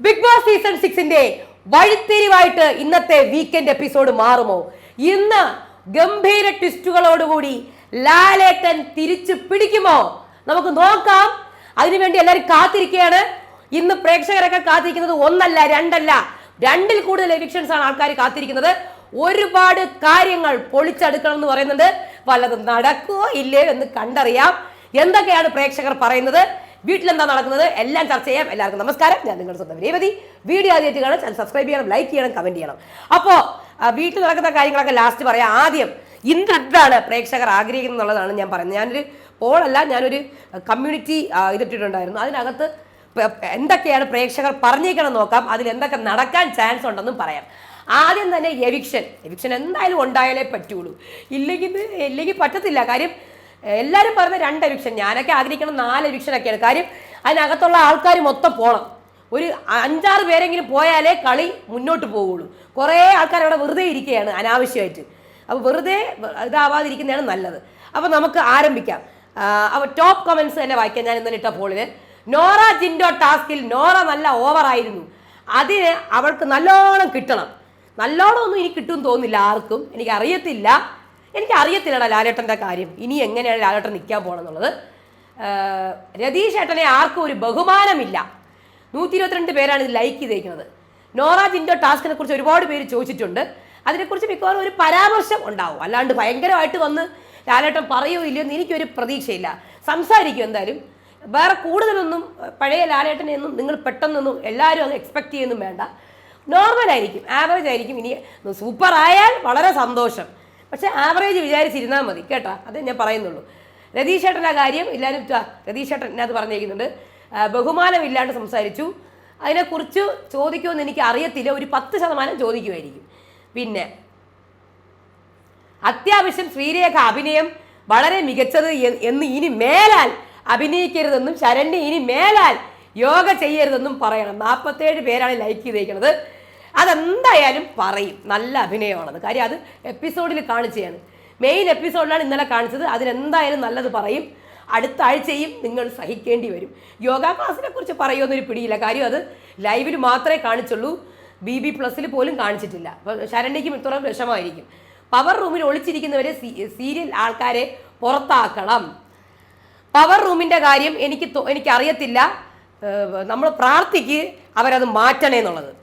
Big Boss season സിക്സിന്റെ വഴിത്തിരിവായിട്ട് ഇന്നത്തെ വീക്കെൻഡ് എപ്പിസോഡ് മാറുമോ? ഇന്ന് ഗംഭീര ട്വിസ്റ്റുകളോടുകൂടി ലാലേട്ടൻ തിരിച്ചു പിടിക്കുമോ? നമുക്ക് നോക്കാം. അതിനുവേണ്ടി എല്ലാവരും കാത്തിരിക്കുകയാണ്. ഇന്ന് പ്രേക്ഷകരൊക്കെ കാത്തിരിക്കുന്നത് ഒന്നല്ല രണ്ടല്ല. രണ്ടിൽ കൂടുതൽ എവിക്ഷൻസ് ആണ് ആൾക്കാർ കാത്തിരിക്കുന്നത്. ഒരുപാട് കാര്യങ്ങൾ പൊളിച്ചെടുക്കണം എന്ന് പറയുന്നുണ്ട്. പലതും നടക്കുമോ ഇല്ലയോ എന്ന് കണ്ടറിയാം. എന്തൊക്കെയാണ് പ്രേക്ഷകർ പറയുന്നത്? വീട്ടിലെന്താ നടക്കുന്നത്? എല്ലാം ചർച്ച ചെയ്യാം. എല്ലാവർക്കും നമസ്കാരം. ഞാൻ നിങ്ങളുടെ സ്വന്തം രേവതി. വീഡിയോ ആദ്യമായിട്ട് കാണാൻ ചാനൽ സബ്സ്ക്രൈബ് ചെയ്യണം ലൈക്ക് ചെയ്യണം കമന്റ് ചെയ്യണം. അപ്പോൾ വീട്ടിൽ നടക്കുന്ന കാര്യങ്ങളൊക്കെ ലാസ്റ്റ് പറയാം. ആദ്യം ഇന്ന് എന്താണ് പ്രേക്ഷകർ ആഗ്രഹിക്കുന്നത് എന്നുള്ളതാണ് ഞാൻ പറയുന്നത്. ഞാനൊരു പോളല്ല ഞാനൊരു കമ്മ്യൂണിറ്റി ഇതിട്ടിട്ടുണ്ടായിരുന്നു. അതിനകത്ത് എന്തൊക്കെയാണ് പ്രേക്ഷകർ പറഞ്ഞേക്കണം നോക്കാം. അതിൽ എന്തൊക്കെ നടക്കാൻ ചാൻസ് ഉണ്ടെന്നും പറയാം. ആദ്യം തന്നെ എവിക്ഷൻ എവിക്ഷൻ എന്തായാലും ഉണ്ടായാലേ പറ്റുള്ളൂ. ഇല്ലെങ്കിൽ ഇല്ലെങ്കിൽ പറ്റത്തില്ല. കാര്യം എല്ലാവരും പറഞ്ഞ രണ്ട് എവിക്ഷൻ ഞാനൊക്കെ ആഗ്രഹിക്കണം നാല് എവിക്ഷനൊക്കെയാണ് കാര്യം അതിനകത്തുള്ള ആൾക്കാർ മൊത്തം പോകണം ഒരു അഞ്ചാറ് പേരെങ്കിലും പോയാലേ കളി മുന്നോട്ട് പോവുള്ളൂ. കുറേ ആൾക്കാർ അവിടെ വെറുതെ ഇരിക്കുകയാണ് അനാവശ്യമായിട്ട്. അപ്പോൾ വെറുതെ ഇതാവാതിരിക്കുന്നതാണ് നല്ലത്. അപ്പോൾ നമുക്ക് ആരംഭിക്കാം. അപ്പോൾ ടോപ്പ് കമൻസ് തന്നെ വായിക്കാം. ഞാൻ ഇന്നലെ ഇട്ട പോളിൽ നോറ ജിൻഡോ ടാസ്കിൽ നോറ നല്ല ഓവറായിരുന്നു അതിന് അവൾക്ക് നല്ലോണം കിട്ടണം. നല്ലോണം ഒന്നും ഇനി കിട്ടുമെന്ന് തോന്നുന്നില്ല ആർക്കും. എനിക്ക് അറിയത്തില്ല എനിക്ക് അറിയത്തില്ലടാ ലാലേട്ടന്റെ കാര്യം. ഇനി എങ്ങനെയാണ് ലാലേട്ടൻ നിൽക്കാൻ പോകണമെന്നുള്ളത് രതീഷ് ഏട്ടനെ ആർക്കും ഒരു ബഹുമാനമില്ല. നൂറ്റി ഇരുപത്തിരണ്ട് പേരാണ് ഇത് ലൈക്ക് ചെയ്തേക്കുന്നത്. നോറ ജിൻഡോ ടാസ്കിനെ കുറിച്ച് ഒരുപാട് പേര് ചോദിച്ചിട്ടുണ്ട്. അതിനെക്കുറിച്ച് മിക്കവാറും ഒരു പരാമർശം ഉണ്ടാവും. അല്ലാണ്ട് ഭയങ്കരമായിട്ട് വന്ന് ലാലേട്ടൻ പറയുമോ ഇല്ലയോ എന്ന് എനിക്കൊരു പ്രതീക്ഷയില്ല. സംസാരിക്കും എന്തായാലും. വേറെ കൂടുതലൊന്നും പഴയ ലാലേട്ടനെ ഒന്നും നിങ്ങൾ പെട്ടെന്നൊന്നും എല്ലാവരും അത് എക്സ്പെക്ട് ചെയ്യുന്നും വേണ്ട. നോർമൽ ആയിരിക്കും. ആവറേജ് ആയിരിക്കും. ഇനി സൂപ്പർ ആയാൽ വളരെ സന്തോഷം. പക്ഷെ ആവറേജ് വിചാരിച്ചിരുന്നാൽ മതി കേട്ടാ? അത് ഞാൻ പറയുന്നുള്ളൂ. രതീഷ് ഏട്ടന്റെ കാര്യം എല്ലാവരും രതീഷേട്ടൻ രതീഷ് അത് പറഞ്ഞിരിക്കുന്നുണ്ട് ബഹുമാനമില്ലാണ്ട് സംസാരിച്ചു. അതിനെക്കുറിച്ച് ചോദിക്കുമെന്ന് എനിക്ക് അറിയത്തില്ല. ഒരു പത്ത് ശതമാനം ചോദിക്കുമായിരിക്കും. പിന്നെ അത്യാവശ്യം ശ്രീരേഖ അഭിനയം വളരെ മികച്ചത് എന്ന് ഇനി മേലാൽ അഭിനയിക്കരുതെന്നും ശരണ്യ ഇനി മേലാൽ യോഗ ചെയ്യരുതെന്നും പറയണം. നാൽപ്പത്തേഴ് പേരാണ് ലൈക്ക് ചെയ്തേക്കുന്നത് അതെന്തായാലും പറയും. നല്ല അഭിനയമാണത്. കാര്യം അത് എപ്പിസോഡിൽ കാണിച്ചതാണ്. മെയിൻ എപ്പിസോഡിലാണ് ഇന്നലെ കാണിച്ചത്. അതിനെന്തായാലും നല്ലത് പറയും. അടുത്ത ആഴ്ചയും നിങ്ങൾ സഹിക്കേണ്ടി വരും. യോഗ ക്ലാസ്സിനെ കുറിച്ച് പറയുമെന്നൊരു പിടിയില്ല. കാര്യം അത് ലൈവിൽ മാത്രമേ കാണിച്ചുള്ളൂ. ബി ബി പ്ലസ്സിൽ പോലും കാണിച്ചിട്ടില്ല. അപ്പോൾ ശരണ്യയ്ക്കും ഇത്രയും വിഷമമായിരിക്കും. പവർ റൂമിൽ ഒളിച്ചിരിക്കുന്നവരെ സീരിയൽ ആൾക്കാരെ പുറത്താക്കണം. പവർ റൂമിന്റെ കാര്യം എനിക്ക് എനിക്കറിയത്തില്ല. നമ്മൾ പ്രാർത്ഥിക്ക് അവരത് മാറ്റണേ എന്നുള്ളത്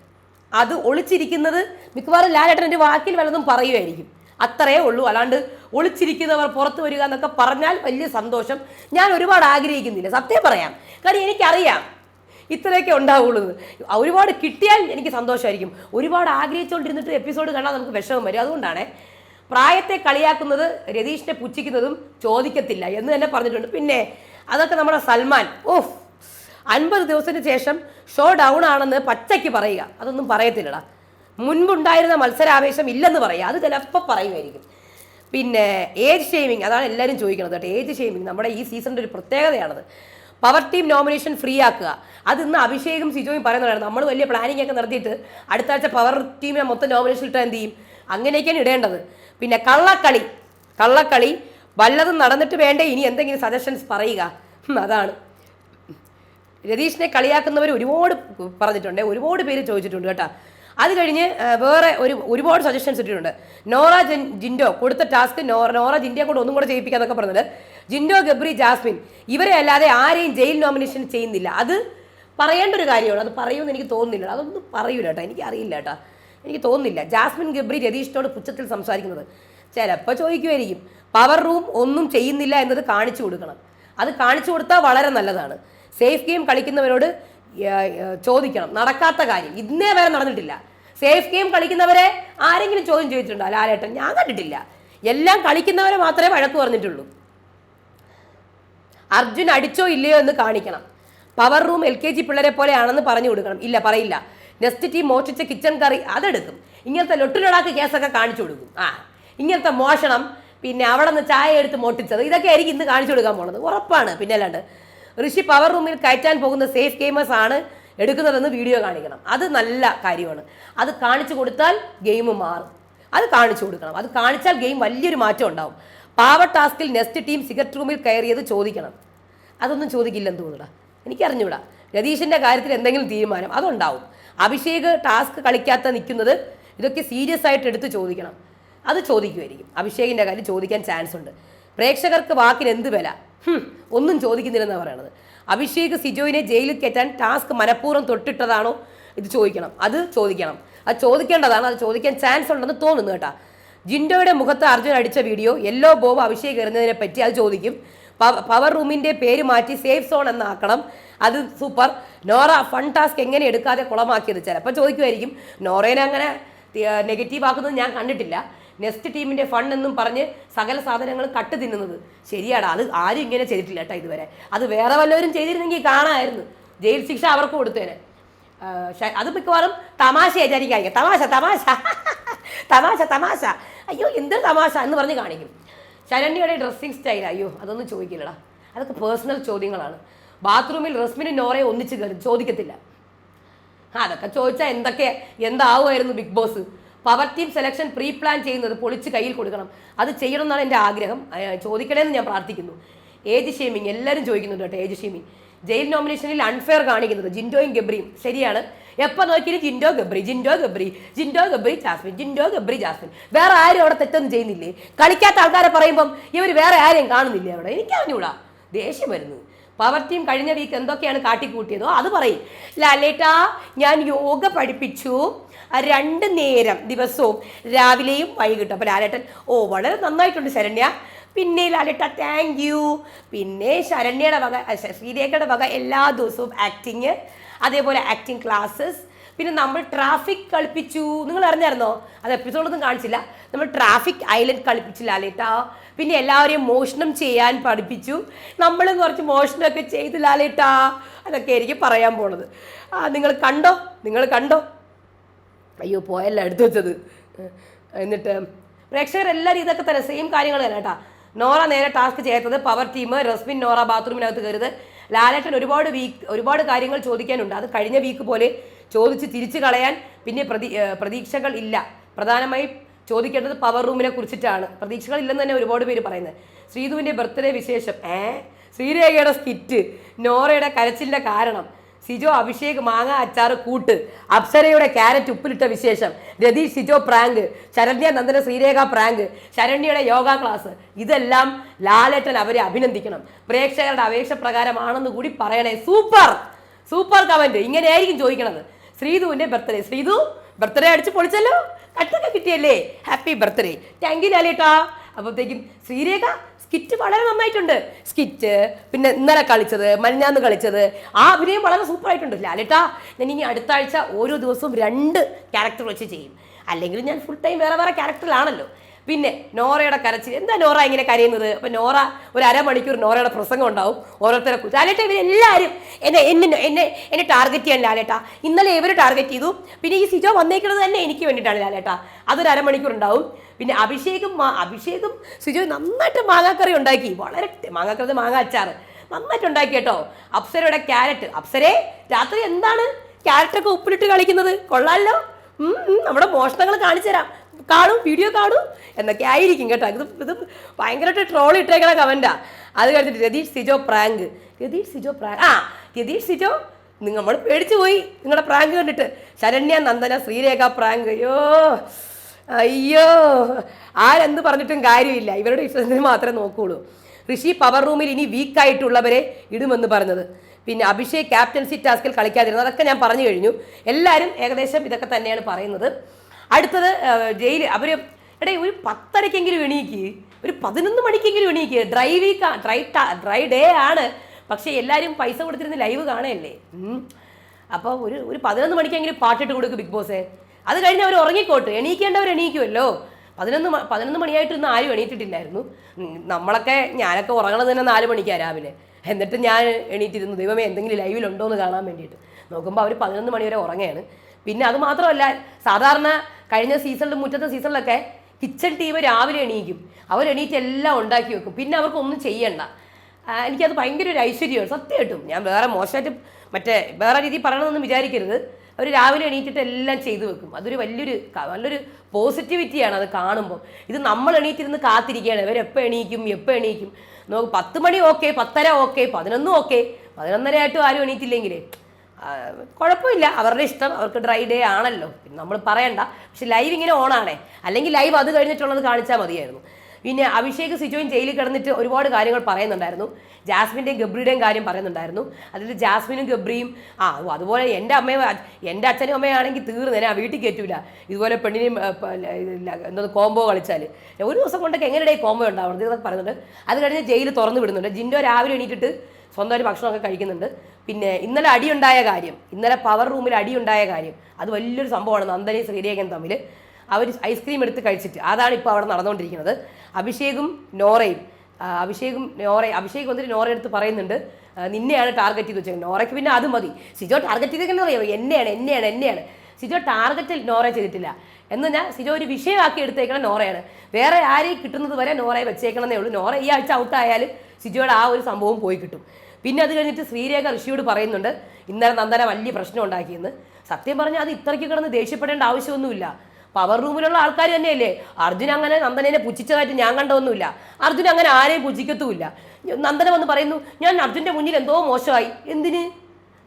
അത് ഒളിച്ചിരിക്കുന്നത് മിക്കവാറും ലാലേട്ടൻ എന്റെ വാക്കിൽ വല്ലതും പറയുമായിരിക്കും. അത്രയേ ഉള്ളൂ. അല്ലാണ്ട് ഒളിച്ചിരിക്കുന്നവർ പുറത്തു വരിക എന്നൊക്കെ പറഞ്ഞാൽ വലിയ സന്തോഷം. ഞാൻ ഒരുപാട് ആഗ്രഹിക്കുന്നില്ല. സത്യം പറയാം. കാര്യം എനിക്കറിയാം. ഇത്രയൊക്കെ ഉണ്ടാവുള്ളൂ ഒരുപാട് കിട്ടിയാൽ എനിക്ക് സന്തോഷമായിരിക്കും. ഒരുപാട് ആഗ്രഹിച്ചുകൊണ്ടിരുന്നിട്ട് എപ്പിസോഡ് കണ്ടാൽ നമുക്ക് വിഷമം വരും. അതുകൊണ്ടാണ് പ്രായത്തെ കളിയാക്കുന്നത് രതീഷിനെ പുച്ഛിക്കുന്നതും ചോദിക്കത്തില്ല എന്ന് തന്നെ പറഞ്ഞിട്ടുണ്ട്. പിന്നെ അതൊക്കെ നമ്മുടെ സൽമാൻ. ഓഹ് അൻപത് ദിവസത്തിന് ശേഷം ഷോ ഡൗൺ ആണെന്ന് പച്ചയ്ക്ക് പറയുക. അതൊന്നും പറയത്തില്ലടാ. മുൻപുണ്ടായിരുന്ന മത്സരാവേശം ഇല്ലെന്ന് പറയുക. അത് ചിലപ്പോൾ പറയുമായിരിക്കും. പിന്നെ ഏജ് ഷെയ്മിങ് അതാണ് എല്ലാവരും ചോദിക്കുന്നത് കേട്ടോ. ഏജ് ഷെയ്മിങ് നമ്മുടെ ഈ സീസണിന്റെ ഒരു പ്രത്യേകതയാണത്. പവർ ടീം നോമിനേഷൻ ഫ്രീ ആക്കുക. അത് ഇന്ന് അഭിഷേകും സിജോയും പറയുന്നതാണ്. നമ്മൾ വലിയ പ്ലാനിംഗ് ഒക്കെ നടത്തിയിട്ട് അടുത്ത ആഴ്ച പവർ ടീമിനെ മൊത്തം നോമിനേഷൻ ഇട്ടാൽ എന്ത് ചെയ്യും? അങ്ങനെയൊക്കെയാണ് ഇടേണ്ടത്. പിന്നെ കള്ളക്കളി. കള്ളക്കളി വല്ലതും നടന്നിട്ട് വേണ്ടേ? ഇനി എന്തെങ്കിലും സജഷൻസ് പറയുക. അതാണ്. രതീഷിനെ കളിയാക്കുന്നവർ ഒരുപാട് പറഞ്ഞിട്ടുണ്ട് ഒരുപാട് പേര് ചോദിച്ചിട്ടുണ്ട് കേട്ടോ. അത് കഴിഞ്ഞ് വേറെ ഒരു ഒരുപാട് സജഷൻസ് ഇട്ടിട്ടുണ്ട്. നോറ ജിൻ ജിൻഡോ കൊടുത്ത ടാസ്ക് നോറ നോറ ജിൻഡയെ കൊണ്ട് ഒന്നും കൂടെ ചെയ്യിപ്പിക്കാന്നൊക്കെ പറഞ്ഞത്. ജിൻഡോ ഗബ്രി ജാസ്മിൻ ഇവരെ അല്ലാതെ ആരെയും ജയിൽ നോമിനേഷൻ ചെയ്യുന്നില്ല. അത് പറയേണ്ട ഒരു കാര്യമാണ്. അത് പറയുമെന്ന് എനിക്ക് തോന്നുന്നില്ല. അതൊന്നും പറയൂല കേട്ടോ. എനിക്ക് അറിയില്ല കേട്ടോ. എനിക്ക് തോന്നുന്നില്ല. ജാസ്മിൻ ഗബ്രി രതീഷിനോട് പുച്ഛത്തിൽ സംസാരിക്കുന്നത് ചിലപ്പോൾ ചോദിക്കുമായിരിക്കും. പവർ റൂം ഒന്നും ചെയ്യുന്നില്ല എന്നത് കാണിച്ചു കൊടുക്കണം. അത് കാണിച്ചു കൊടുത്താൽ വളരെ നല്ലതാണ്. സേഫ് ഗെയിം കളിക്കുന്നവരോട് ചോദിക്കണം. നടക്കാത്ത കാര്യം. ഇന്നേ വരെ നടന്നിട്ടില്ല. സേഫ് ഗെയിം കളിക്കുന്നവരെ ആരെങ്കിലും ചോദ്യം ചോദിച്ചിട്ടുണ്ടോ? ലാലേട്ടൻ ഞാൻ കണ്ടിട്ടില്ല. എല്ലാം കളിക്കുന്നവരെ മാത്രമേ വഴക്ക് പറഞ്ഞിട്ടുള്ളൂ. അർജുൻ അടിച്ചോ ഇല്ലയോ എന്ന് കാണിക്കണം. Power room L K G പിള്ളേരെ പോലെയാണെന്ന് പറഞ്ഞു കൊടുക്കണം. ഇല്ല പറയില്ല. നെസ്റ്റ് ടീം മോഷിച്ച കിച്ചൺ കറി അതെടുക്കും. ഇങ്ങനത്തെ ലൊട്ടിലൊടാക്ക് കേസൊക്കെ കാണിച്ചു കൊടുക്കും. ആ ഇങ്ങനത്തെ മോഷണം പിന്നെ അവിടെ നിന്ന് ചായ എടുത്ത് മോട്ടിച്ചത് ഇതൊക്കെ ആയിരിക്കും ഇന്ന് കാണിച്ചു കൊടുക്കാൻ പോണത്. ഉറപ്പാണ്. പിന്നെ അല്ലാണ്ട് ഋഷി പവർ റൂമിൽ കയറ്റാൻ പോകുന്ന സേഫ് ഗെയിമേഴ്സ് ആണ് എടുക്കുന്നതെന്ന് വീഡിയോ കാണിക്കണം. അത് നല്ല കാര്യമാണ്. അത് കാണിച്ചു കൊടുത്താൽ ഗെയിം മാറും. അത് കാണിച്ചു കൊടുക്കണം. അത് കാണിച്ചാൽ ഗെയിം വലിയൊരു മാറ്റം ഉണ്ടാവും. പാവർ ടാസ്കിൽ നെക്സ്റ്റ് ടീം സിഗരറ്റ് റൂമിൽ കയറിയത് ചോദിക്കണം. അതൊന്നും ചോദിക്കില്ലെന്ന് തോന്നുടാ എനിക്കറിഞ്ഞൂടാ. രതീഷിന്റെ കാര്യത്തിൽ എന്തെങ്കിലും തീരുമാനം അതുണ്ടാവും. അഭിഷേക് ടാസ്ക് കളിക്കാത്ത നിൽക്കുന്നത് ഇതൊക്കെ സീരിയസ് ആയിട്ട് എടുത്ത് ചോദിക്കണം. അത് ചോദിക്കുമായിരിക്കും. അഭിഷേകിന്റെ കാര്യം ചോദിക്കാൻ ചാൻസ് ഉണ്ട്. പ്രേക്ഷകർക്ക് വാക്കിന് എന്ത് വില? ഒന്നും ചോദിക്കുന്നില്ലെന്നാണ് പറയണത്. അഭിഷേക് സിജോയിനെ ജയിലിൽ കയറ്റാൻ ടാസ്ക് മനഃപൂർവം തൊട്ടിട്ടതാണോ? ഇത് ചോദിക്കണം. അത് ചോദിക്കണം. അത് ചോദിക്കേണ്ടതാണ്. അത് ചോദിക്കാൻ ചാൻസ് ഉണ്ടെന്ന് തോന്നുന്നു കേട്ടാ. ജിൻഡോയുടെ മുഖത്ത് അർജുൻ അടിച്ച വീഡിയോ യെല്ലോ ബോബ് അഭിഷേക് എറിഞ്ഞതിനെ പറ്റി അത് ചോദിക്കും. പവർ റൂമിന്റെ പേര് മാറ്റി സേഫ് സോൺ എന്നാക്കണം. അത് സൂപ്പർ നോറ ഫൺ ടാസ്ക് എങ്ങനെ എടുക്കാതെ കുളമാക്കിയത് ചിലപ്പോൾ ചോദിക്കുമായിരിക്കും. നോറേനെ അങ്ങനെ നെഗറ്റീവ് ആക്കുന്നത് ഞാൻ കണ്ടിട്ടില്ല. നെക്സ്റ്റ് ടീമിന്റെ ഫണ്ട് എന്നും പറഞ്ഞ് സകല സാധനങ്ങൾ കട്ട് തിന്നുന്നത്. ശരിയാടാ അത് ആരും ഇങ്ങനെ ചെയ്തിട്ടില്ല കേട്ടോ ഇതുവരെ. അത് വേറെ വല്ലവരും ചെയ്തിരുന്നെങ്കിൽ കാണാമായിരുന്നു. ജയിൽ ശിക്ഷ അവർക്ക് കൊടുത്തേനെ. അത് മിക്കവാറും തമാശ വിചാരിക്കാതിരിക്കുക തമാശ തമാശ. തമാശ തമാശ. അയ്യോ എന്തൊരു തമാശ എന്ന് പറഞ്ഞ് കാണിക്കും. ശരണ്യയുടെ ഡ്രസ്സിങ് സ്റ്റൈൽ അയ്യോ അതൊന്നും ചോദിക്കില്ലടാ. അതൊക്കെ പേഴ്സണൽ ചോദ്യങ്ങളാണ്. ബാത്റൂമിൽ റസ്മിനും നോറയെ ഒന്നിച്ച് കയറി ചോദിക്കത്തില്ല. അതൊക്കെ ചോദിച്ചാൽ എന്തൊക്കെ എന്താവുമായിരുന്നു Bigg Boss? Power team selection pre plan ചെയ്യുന്നത് പൊളിച്ച് കയ്യിൽ കൊടുക്കണം. അത് ചെയ്യണം എന്നാണ് എന്റെ ആഗ്രഹം. ചോദിക്കണമെന്ന് ഞാൻ പ്രാർത്ഥിക്കുന്നു. ഏജ് ഷേമിങ് എല്ലാവരും ചോദിക്കുന്നുണ്ട് കേട്ടോ ഏജ് ഷേമിങ് ജയിൽ നോമിനേഷനിൽ അൺഫെയർ കാണിക്കുന്നത് ജിൻഡോയും ഗബ്രിയും. ശരിയാണ്. എപ്പോൾ നോക്കിയാലും ജിൻഡോ ഗബ്രി ജിൻഡോ ഗബ്രി ജിൻഡോ ഗബ്രി ജാസ്മിൻ ജിൻഡോ ഗബ്രി ജാസ്മിൻ. വേറെ ആരും അവിടെ തെറ്റൊന്നും ചെയ്യുന്നില്ലേ? കളിക്കാത്ത ആൾക്കാരെ പറയുമ്പം ഇവർ വേറെ ആരെയും കാണുന്നില്ലേ അവിടെ? എനിക്ക് അറിഞ്ഞൂടാ ദേഷ്യം വരുന്നു. പവർ ടീം കഴിഞ്ഞ വീക്ക് എന്തൊക്കെയാണ് കാട്ടിക്കൂട്ടിയതോ? അത് പറയും. ലാലേട്ടാ ഞാൻ യോഗ പഠിപ്പിച്ചു. ആ രണ്ട് നേരം ദിവസവും രാവിലെയും വൈകിട്ടും. അപ്പോൾ ലാലേട്ടൻ ഓ വളരെ നന്നായിട്ടുണ്ട് ശരണ്യ. പിന്നെ ലാലേട്ട താങ്ക് യു പിന്നെ ശരണ്യയുടെ വക ശ്രീരേഖയുടെ വക എല്ലാ ദിവസവും ആക്ടിങ് അതേപോലെ ആക്ടിങ് ക്ലാസ്സസ് പിന്നെ നമ്മൾ ട്രാഫിക് കളിപ്പിച്ചു. നിങ്ങൾ അറിഞ്ഞായിരുന്നോ? അത് എപ്പിസോഡൊന്നും കാണിച്ചില്ല. നമ്മൾ ട്രാഫിക് ഐലൻഡ് കളിപ്പിച്ചു ലാലേട്ടാ. പിന്നെ എല്ലാവരെയും മോഷണം ചെയ്യാൻ പഠിപ്പിച്ചു. നമ്മളും കുറച്ച് മോഷണമൊക്കെ ചെയ്തു ലാലേട്ടാ. അതൊക്കെ ആയിരിക്കും പറയാൻ പോണത്. നിങ്ങൾ കണ്ടോ? നിങ്ങൾ കണ്ടോ? അയ്യോ പോയല്ല എടുത്തു വെച്ചത്. എന്നിട്ട് പ്രേക്ഷകർ പ്രേക്ഷകരെല്ലാവരും ഇതൊക്കെ തന്നെ സെയിം കാര്യങ്ങൾ തന്നെ കേട്ടാ. നോറ നേരെ ടാസ്ക് ചെയ്യാത്തത് പവർ ടീം റസ്മിൻ നോറ ബാത്റൂമിനകത്ത് കയറുന്നത് ലാലേട്ടൻ ഒരുപാട് വീക്ക് ഒരുപാട് കാര്യങ്ങൾ ചോദിക്കാനുണ്ട്. അത് കഴിഞ്ഞ വീക്ക് പോലെ ചോദിച്ച് തിരിച്ചു കളയാൻ പിന്നെ പ്രതി പ്രതീക്ഷകൾ ഇല്ല. പ്രധാനമായും ചോദിക്കേണ്ടത് പവർ റൂമിനെ കുറിച്ചിട്ടാണ്. പ്രതീക്ഷകൾ ഇല്ലെന്ന് തന്നെ ഒരുപാട് പേര് പറയുന്നത്. ശ്രീധുവിന്റെ ബർത്ത്ഡേ വിശേഷം ഏ? ശ്രീരേഖയുടെ സ്കിറ്റ് നോറയുടെ കരച്ചിലിന്റെ കാരണം. സിജോ അഭിഷേക് മാങ്ങ അച്ചാറ് കൂട്ട്. അപ്സരയുടെ ക്യാരറ്റ് ഉപ്പിലിട്ട വിശേഷം. രതീഷ് സിജോ പ്രാങ്ക്. ശരണ്യ നന്ദന ശ്രീരേഖ പ്രാങ്ക്. ശരണ്യയുടെ യോഗ ക്ലാസ്. ഇതെല്ലാം ലാലേട്ടൻ അവരെ അഭിനന്ദിക്കണം. പ്രേക്ഷകരുടെ അപേക്ഷ പ്രകാരമാണെന്ന് കൂടി പറയണേ. സൂപ്പർ! Super comment. ഇങ്ങനെയായിരിക്കും ചോദിക്കണത്. ശ്രീധുവിന്റെ ബർത്ത്ഡേ. ശ്രീധു ബർത്ത്ഡേ അടിച്ച് പൊളിച്ചല്ലോ. കട്ടൊക്കെ കിട്ടിയല്ലേ? Happy birthday. താങ്ക് യു ലാലേട്ടാ. അപ്പോഴത്തേക്കും ശ്രീരേഖ സ്കിറ്റ് വളരെ നന്നായിട്ടുണ്ട്. സ്കിറ്റ് പിന്നെ ഇന്നലെ കളിച്ചത് മഞ്ഞാന്ന് കളിച്ചത് ആ അഭിനയം വളരെ സൂപ്പർ ആയിട്ടുണ്ട് ലാലേട്ടാ ഞാൻ ഇനി അടുത്ത ആഴ്ച ഓരോ ദിവസവും രണ്ട് ക്യാരക്ടർ വെച്ച് ചെയ്യും. അല്ലെങ്കിൽ ഞാൻ ഫുൾ ടൈം വേറെ വേറെ ക്യാരക്ടറിലാണല്ലോ പിന്നെ നോറയുടെ കരച്ചിൽ. എന്താ നോറ ഇങ്ങനെ കരയുന്നത്? അപ്പം നോറ ഒരു അരമണിക്കൂർ നോറയുടെ പ്രസംഗം ഉണ്ടാവും. ഓരോരുത്തരെ കുറിച്ച് ലാലേട്ട ഇവരെല്ലാവരും എന്നെ എന്നെ എന്നെ എന്നെ ടാർഗറ്റ് ചെയ്യാൻ ലാലേട്ട. ഇന്നലെ ഇവർ ടാർഗറ്റ് ചെയ്തു. പിന്നെ ഈ സിജോ വന്നേക്കുന്നത് തന്നെ എനിക്ക് വേണ്ടിയിട്ടാണ് ലാലേട്ട. അതൊരു അരമണിക്കൂർ ഉണ്ടാവും. പിന്നെ അഭിഷേകും അഭിഷേകും സിജോ നന്നായിട്ട് മാങ്ങാക്കറി ഉണ്ടാക്കി. വളരെ മാങ്ങാക്കറി മാങ്ങ അച്ചാർ നന്നായിട്ട് ഉണ്ടാക്കി കേട്ടോ. അപ്സരയുടെ ക്യാരറ്റ്. അപ്സരെ രാത്രി എന്താണ് ക്യാരറ്റൊക്കെ ഉപ്പിലിട്ട് കളിക്കുന്നത്? കൊള്ളാമല്ലോ നമ്മുടെ മോഷണങ്ങൾ കാണിച്ചു തരാം. കാണും വീഡിയോ കാണും. എന്നൊക്കെ ആയിരിക്കും കേട്ടോ. ഇത് ഇത് ഭയങ്കരമായിട്ട് ട്രോൾ ഇട്ടേക്കണ കമന്റാ അത് കഴിഞ്ഞിട്ട് രതീഷ് സിജോ പ്രാങ്ക്. രതീഷ് സിജോ പ്രാങ്ക്. ആ രതീഷ് സിജോ നിങ്ങൾ നമ്മൾ പേടിച്ചു പോയി നിങ്ങളുടെ പ്രാങ്ക് കണ്ടിട്ട്. ശരണ്യ നന്ദന ശ്രീരേഖ പ്രാങ്ക്. അയ്യോ. അയ്യോ ആരെന്ത് പറഞ്ഞിട്ടും കാര്യമില്ല. ഇവരുടെ ഇഷ്ടത്തിന് മാത്രമേ നോക്കുകയുള്ളൂ ഋഷി പവർ റൂമിൽ ഇനി വീക്കായിട്ടുള്ളവരെ ഇടുമെന്ന് പറഞ്ഞത്. പിന്നെ അഭിഷേക് ക്യാപ്റ്റൻസി ടാസ്കിൽ കളിക്കാതിരുന്നത് അതൊക്കെ ഞാൻ പറഞ്ഞു കഴിഞ്ഞു. എല്ലാവരും ഏകദേശം ഇതൊക്കെ തന്നെയാണ് പറയുന്നത്. അടുത്തത് ജയിൽ അവർ എടേ ഒരു പത്തരയ്ക്കെങ്കിലും എണീക്ക്. ഒരു പതിനൊന്ന് മണിക്കെങ്കിലും എണീക്ക്. Dry week dry dry day ആണ്. പക്ഷേ എല്ലാവരും പൈസ കൊടുത്തിരുന്ന് ലൈവ് കാണുകയല്ലേ അപ്പോൾ ഒരു ഒരു പതിനൊന്ന് മണിക്കെങ്കിലും പാട്ടിട്ട് കൊടുക്കും ബിഗ് ബോസേ. അത് കഴിഞ്ഞ് അവർ ഉറങ്ങിക്കോട്ടെ. എണീക്കേണ്ടവർ എണീക്കുമല്ലോ പതിനൊന്ന് പതിനൊന്ന് മണിയായിട്ട് ഇന്ന് ആരും എണീറ്റിട്ടില്ലായിരുന്നു. നമ്മളൊക്കെ ഞാനൊക്കെ ഉറങ്ങണത് തന്നെ നാല് മണിക്കാണ് രാവിലെ. എന്നിട്ട് ഞാൻ എണീറ്റിരുന്നു. ദൈവമേ എന്തെങ്കിലും ലൈവിലുണ്ടോ എന്ന് കാണാൻ വേണ്ടിയിട്ട്. നോക്കുമ്പോൾ അവർ പതിനൊന്ന് മണി വരെ ഉറങ്ങുകയാണ് പിന്നെ അത് മാത്രമല്ല സാധാരണ കഴിഞ്ഞ സീസണിലും മുറ്റത്തെ സീസണിലൊക്കെ കിച്ചൺ ടീം രാവിലെ എണീക്കും. അവരെണീറ്റ് എല്ലാം ഉണ്ടാക്കി വെക്കും. പിന്നെ അവർക്കൊന്നും ചെയ്യണ്ട. എനിക്കത് ഭയങ്കര ഒരു ഐശ്വര്യമാണ്. സത്യമായിട്ടും. ഞാൻ വേറെ മോശമായിട്ട് മറ്റേ വേറെ രീതിയിൽ പറയണമെന്നൊന്നും വിചാരിക്കരുത്. അവർ രാവിലെ എണീറ്റിട്ട് എല്ലാം ചെയ്തു വെക്കും. അതൊരു വലിയൊരു നല്ലൊരു പോസിറ്റിവിറ്റിയാണ് അത് കാണുമ്പോൾ ഇത് നമ്മൾ എണീറ്റിരുന്ന് കാത്തിരിക്കുകയാണ്. ഇവർ എപ്പോൾ എണീക്കും എപ്പോൾ എണീക്കും. നോക്ക് പത്ത് മണി ഓക്കെ പത്തര ഓക്കെ പതിനൊന്നും ഓക്കെ പതിനൊന്നര ആയിട്ടും ആരും എണീറ്റില്ലെങ്കിലേ കുഴപ്പമില്ല. അവരുടെ ഇഷ്ടം അവർക്ക് ഡ്രൈ ഡേ ആണല്ലോ. നമ്മൾ പറയണ്ട. പക്ഷെ ലൈവ് ഇങ്ങനെ ഓണാണേ. അല്ലെങ്കിൽ ലൈവ് അത് കഴിഞ്ഞിട്ടുള്ളത് കാണിച്ചാൽ മതിയായിരുന്നു. പിന്നെ അഭിഷേക് സിജോയും ജയിലിൽ കിടന്നിട്ട് ഒരുപാട് കാര്യങ്ങൾ പറയുന്നുണ്ടായിരുന്നു. ജാസ്മിന്റെയും ഗബ്രിയുടെയും കാര്യം പറയുന്നുണ്ടായിരുന്നു. അതിൽ ജാസ്മിനും ഗബ്രിയും ആ അതുപോലെ എന്റെ അമ്മയും എന്റെ അച്ഛനും അമ്മയാണെങ്കിൽ തീർന്നേനെ ആ വീട്ടിൽ കയറ്റൂല. ഇതുപോലെ പെണ്ണിനെയും എന്താ കോംബോ കളിച്ചാൽ ഒരു ദിവസം കൊണ്ടൊക്കെ എങ്ങനെയുടെ കോംബോ ഉണ്ടാവുന്നത് ഇതൊക്കെ പറയുന്നുണ്ട്. അത് കഴിഞ്ഞ് ജയിൽ തുറന്നു വിടുന്നുണ്ട്. ജിൻഡോ രാവിലെ എണീറ്റിട്ട് സ്വന്തമായിട്ട് ഭക്ഷണമൊക്കെ കഴിക്കുന്നുണ്ട്. പിന്നെ ഇന്നലെ അടിയുണ്ടായ കാര്യം ഇന്നലെ പവർ റൂമിൽ അടിയുണ്ടായ കാര്യം അത് വലിയൊരു സംഭവമാണ് നന്ദനി ശ്രീരേഖൻ തമ്മിൽ അവർ ഐസ്ക്രീം എടുത്ത് കഴിച്ചിട്ട് അതാണ് ഇപ്പോൾ അവിടെ നടന്നുകൊണ്ടിരിക്കുന്നത്. അഭിഷേകും നോറയും. അഭിഷേകും നോറ അഭിഷേക് വന്നിട്ട് നോറ എടുത്ത് പറയുന്നുണ്ട് നിന്നെയാണ് ടാർഗറ്റ് ചെയ്ത് വെച്ചത് നോറയ്ക്ക് പിന്നെ അത് മതി. സിജോ ടാർഗറ്റ് ചെയ്തേക്കെന്ന് അറിയാമോ എന്നെയാണ് എന്നെയാണ് എന്നെയാണ്. സിജോ ടാർഗറ്റിൽ നോറ ചെയ്തിട്ടില്ല. എന്ന് ഞാൻ സിജോ ഒരു വിഷയമാക്കി എടുത്തേക്കണം നോറയാണ്. വേറെ ആരെയും കിട്ടുന്നത് വരെ നോറയെ വെച്ചേക്കണമെന്നേ ഉള്ളൂ. നോറ ഈ ആഴ്ച ഔട്ടായാൽ സിജോയുടെ ആ ഒരു സംഭവം പോയി കിട്ടും. പിന്നെ അത് കഴിഞ്ഞിട്ട് ശ്രീരേഖ ഋഷിയോട് പറയുന്നുണ്ട് ഇന്നലെ നന്ദന വലിയ പ്രശ്നം ഉണ്ടാക്കിയെന്ന്. സത്യം പറഞ്ഞാൽ അത് ഇത്രയ്ക്ക് കിടന്ന് ദേഷ്യപ്പെടേണ്ട ആവശ്യമൊന്നുമില്ല. പവർ റൂമിലുള്ള ആൾക്കാർ തന്നെയല്ലേ? അർജുൻ അങ്ങനെ നന്ദനെ പുച്ഛിച്ചതായിട്ട് ഞാൻ കണ്ടൊന്നുമില്ല അർജുൻ അങ്ങനെ ആരെയും പുച്ഛിക്കത്തുമില്ല. നന്ദന വന്ന് പറയുന്നു ഞാൻ അർജുന്റെ മുന്നിൽ എന്തോ മോശമായി. എന്തിന്?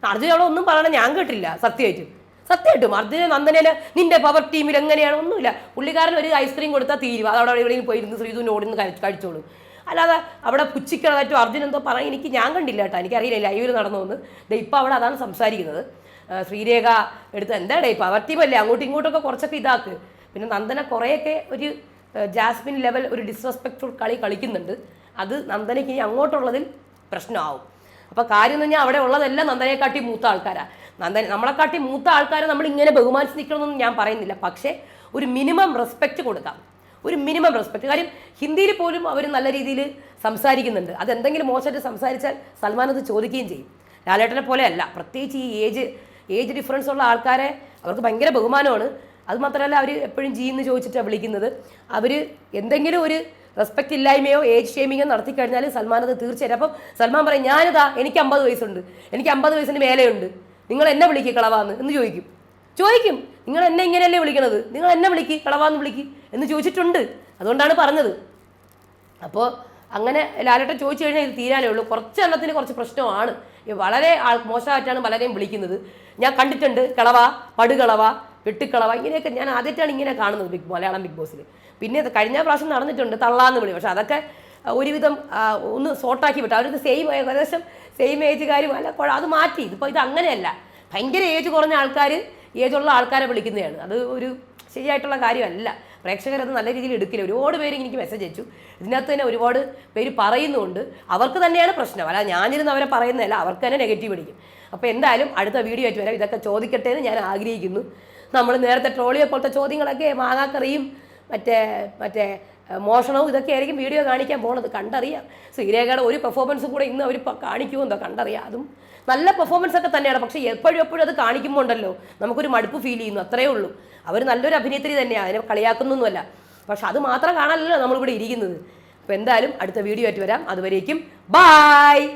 അർജുൻ അവിടെ ഒന്നും പറയണം ഞാൻ കേട്ടില്ല സത്യമായിട്ടും. സത്യമായിട്ടും. അർജുന നന്ദനേന് നിന്റെ പവർ ടീമിൽ എങ്ങനെയാണ്? ഒന്നുമില്ല. പുള്ളിക്കാരൻ ഒരു ഐസ്ക്രീം കൊടുത്താൽ തീരുവ. അതവിടെ എവിടെയെങ്കിലും പോയിരുന്ന്. ശ്രീധുവിന് ഓടിന്ന് കഴി- കഴിച്ചോളും. അല്ലാതെ അവിടെ പുച്ഛിക്കണതായിട്ടും അർജുൻ എന്തോ പറയാൻ എനിക്ക് ഞാൻ കണ്ടില്ല കേട്ടോ. എനിക്കറിയില്ല ലൈവിൽ നടന്നു വന്ന് ഇപ്പം അവിടെ അതാണ് സംസാരിക്കുന്നത്. ശ്രീരേഖ എടുത്ത് എന്താടേ പവർ ടീമല്ലേ അങ്ങോട്ടും ഇങ്ങോട്ടൊക്കെ കുറച്ചൊക്കെ ഇതാക്ക്. പിന്നെ നന്ദന കുറേയൊക്കെ ഒരു ജാസ്മിൻ ലെവൽ ഒരു ഡിസ്റെസ്പെക്ട്ഫുൾ കളി കളിക്കുന്നുണ്ട്. അത് നന്ദനയ്ക്ക് ഇനി അങ്ങോട്ടുള്ളതിൽ പ്രശ്നമാവും. അപ്പോൾ കാര്യം എന്ന് പറഞ്ഞാൽ അവിടെ ഉള്ളതെല്ലാം നന്ദനെക്കാട്ടി മൂത്ത ആൾക്കാരാണ് നന്ദന നമ്മളെക്കാട്ടി മൂത്ത ആൾക്കാരെ നമ്മൾ ഇങ്ങനെ ബഹുമാനിച്ച് നിൽക്കണമെന്നൊന്നും ഞാൻ പറയുന്നില്ല. പക്ഷേ ഒരു മിനിമം റെസ്പെക്റ്റ് കൊടുക്കാം. ഒരു മിനിമം റെസ്പെക്റ്റ് കാര്യം ഹിന്ദിയിൽ പോലും അവർ നല്ല രീതിയിൽ സംസാരിക്കുന്നുണ്ട്. അതെന്തെങ്കിലും മോശമായിട്ട് സംസാരിച്ചാൽ സൽമാൻ അത് ചോദിക്കുകയും ചെയ്യും. ലാലേട്ടനെ പോലെ അല്ല. പ്രത്യേകിച്ച് ഈ ഏജ് ഏജ് ഡിഫറൻസ് ഉള്ള ആൾക്കാരെ അവർക്ക് ഭയങ്കര ബഹുമാനമാണ്. അതുമാത്രമല്ല അവർ എപ്പോഴും ജി എന്ന് ചോദിച്ചിട്ടാണ് വിളിക്കുന്നത്. അവർ എന്തെങ്കിലും ഒരു റെസ്പെക്റ്റ് ഇല്ലായ്മയോ ഏജ് ഷേമിങ്ങോ നടത്തി കഴിഞ്ഞാൽ സൽമാൻ അത് തീർച്ചയായിട്ടും. അപ്പം സൽമാൻ പറയും ഞാനിതാ എനിക്ക് അമ്പത് വയസ്സുണ്ട്. എനിക്ക് അമ്പത് വയസ്സിന് മേലെയുണ്ട്. നിങ്ങൾ എന്നെ വിളിക്കുക കളവാന്ന്. എന്ന് ചോദിക്കും. ചോദിക്കും. നിങ്ങൾ എന്നെ ഇങ്ങനെയല്ലേ വിളിക്കണത്? നിങ്ങൾ എന്നെ വിളിക്ക് കളവാന്ന് വിളിക്ക്. എന്ന് ചോദിച്ചിട്ടുണ്ട്. അതുകൊണ്ടാണ് പറഞ്ഞത്. അപ്പോൾ അങ്ങനെ ലാലേട്ടൻ ചോദിച്ചു കഴിഞ്ഞാൽ ഇത് തീരാനേ ഉള്ളൂ. കുറച്ച് എണ്ണത്തിന് കുറച്ച് പ്രശ്നമാണ്. വളരെ ആൾ മോശമായിട്ടാണ് പലരെയും വിളിക്കുന്നത്. ഞാൻ കണ്ടിട്ടുണ്ട് കളവ പടുകളവ വെട്ടുക്കളവ ഇങ്ങനെയൊക്കെ ഞാൻ ആദ്യമായിട്ടാണ് ഇങ്ങനെ കാണുന്നത് ബിഗ് മലയാളം ബിഗ് ബോസിൽ പിന്നെ കഴിഞ്ഞ പ്രാവശ്യം നടന്നിട്ടുണ്ട് തള്ളാന്ന് വിളി പക്ഷെ അതൊക്കെ ഒരുവിധം ഒന്ന് സോട്ടാക്കി വിട്ടു. അവർക്ക് സെയിം ഏകദേശം സെയിം ഏജുകാരും അല്ല അത് മാറ്റി. ഇതിപ്പോൾ ഇത് അങ്ങനെയല്ല. ഭയങ്കര ഏജ് കുറഞ്ഞ ആൾക്കാർ ഏജുള്ള ആൾക്കാരെ വിളിക്കുന്നതാണ്. അത് ഒരു ശരിയായിട്ടുള്ള കാര്യമല്ല. പ്രേക്ഷകരത് നല്ല രീതിയിൽ എടുക്കില്ല. ഒരുപാട് പേര് എനിക്ക് മെസ്സേജ് അയച്ചു. ഇതിനകത്ത് തന്നെ ഒരുപാട് പേര് പറയുന്നുണ്ട്. അവർക്ക് തന്നെയാണ് പ്രശ്നം. അല്ല ഞാനിരുന്ന് അവരെ പറയുന്നതല്ല. അവർക്ക് തന്നെ നെഗറ്റീവ് അടിക്കും. അപ്പോൾ എന്തായാലും അടുത്ത വീഡിയോ ആയിട്ട് വരാം. ഇതൊക്കെ ചോദിക്കട്ടെ എന്ന് ഞാൻ ആഗ്രഹിക്കുന്നു. നമ്മൾ നേരത്തെ ട്രോളിയെ പോലത്തെ ചോദ്യങ്ങളൊക്കെ മാങ്ങാക്കറിയും മറ്റേ മറ്റേ മോഷണവും ഇതൊക്കെ ആയിരിക്കും വീഡിയോ കാണിക്കാൻ പോണത്. കണ്ടറിയാം. ശ്രീരേഖയുടെ ഒരു പെർഫോമൻസ് കൂടെ ഇന്ന് അവർ കാണിക്കുമോ എന്തോ കണ്ടറിയാം. അതും നല്ല പെർഫോമൻസ് ഒക്കെ തന്നെയാണ്. പക്ഷേ എപ്പോഴും എപ്പോഴും അത് കാണിക്കുമ്പോൾ ഉണ്ടല്ലോ നമുക്കൊരു മടുപ്പ് ഫീൽ ചെയ്യുന്നു. അത്രേ ഉള്ളൂ. അവർ നല്ലൊരു അഭിനേത്രി തന്നെയാണ് അതിനെ കളിയാക്കുന്നൊന്നുമല്ല. പക്ഷെ അത് മാത്രം കാണാനല്ലോ നമ്മളിവിടെ ഇരിക്കുന്നത്. അപ്പോൾ എന്തായാലും അടുത്ത വീഡിയോ ആയിട്ട് വരാം. അതുവരേക്കും ബായ്